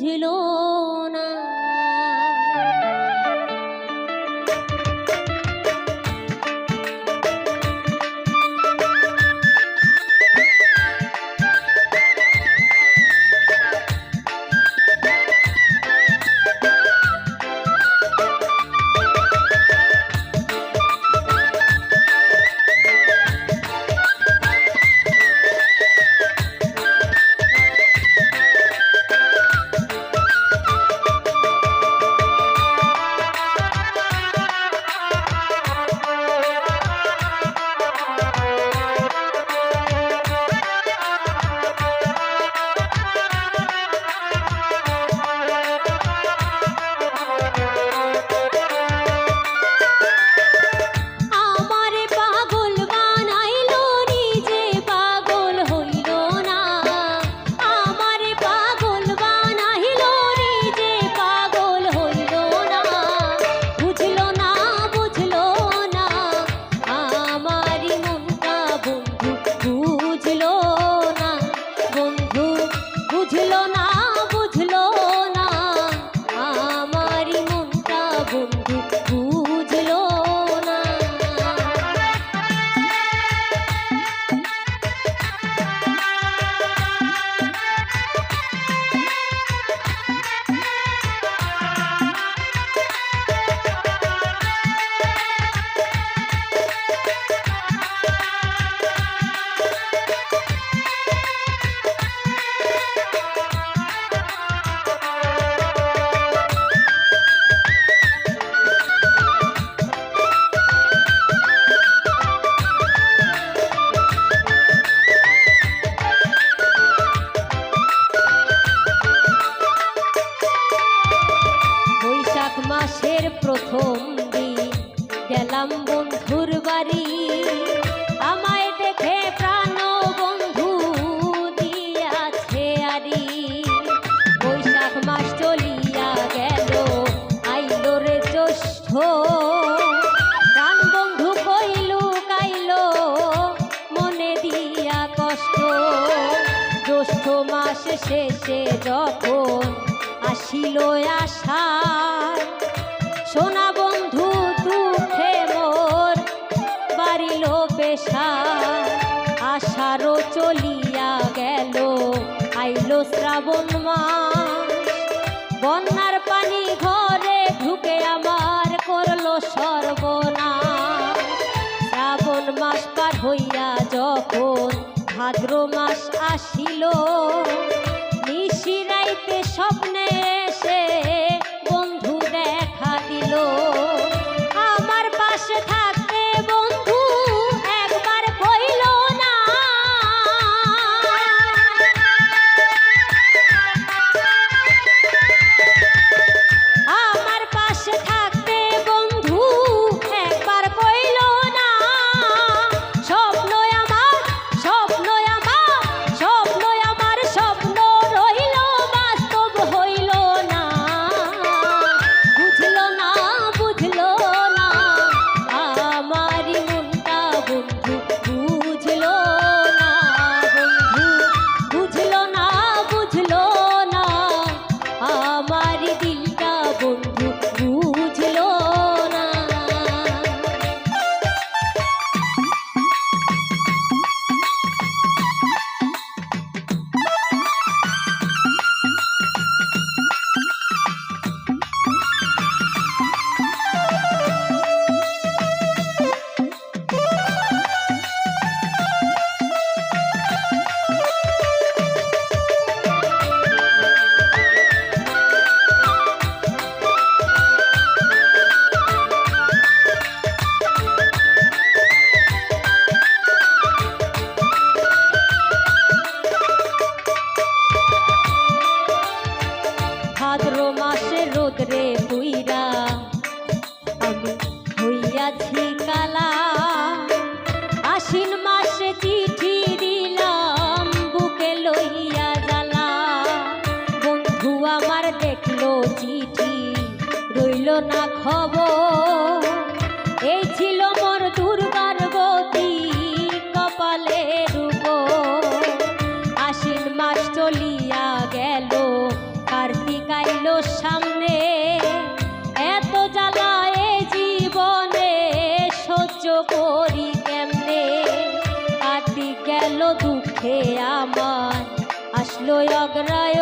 বুঝলো শেষে যখন আসিল আশায় সোনা বন্ধু দুঃখে মোর বাড়িল পেশা আশারও চলিয়া গেল, আইলো শ্রাবণ মাস। বন্যার পানি ঘরে ঢুকে আমার করল সর্বনাশ। শ্রাবণ মাস পার হইয়া যখন ভাদ্র মাস আসিল নিশিরাইতে স্বপ্নে এসে রোদরে পুইরা আমি হইয়াছি কালা। আশ্বিন মাসে চিঠি দিলাম, বুকে লইয়া জ্বালা। বন্ধু আমার দেখল চিঠি, রইল না খবর। এই ছিল মোর দুর্বার দুঃখে আমার আসলো অগ্রায়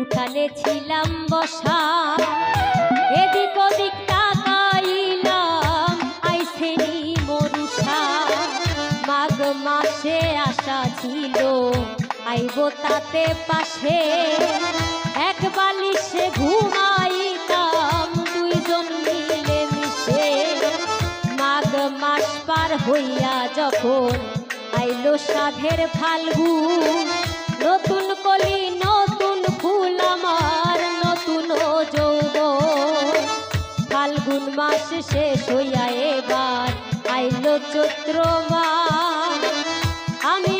উঠানে ছিলাম বসা। এদিক ওদিক তাকাইলাম আইসেনি মাঘ মাসে ছিল, আইব তাতে পাশে। এক বালিশে ঘুমাইতাম, দুইজন মিলে মিশে। মাঘ মাস পার হইয়া যখন আইলো সাধের ফাল্গুন, নতুন মাস শেষ হইয়া এবার আইলো চৈত্র আমি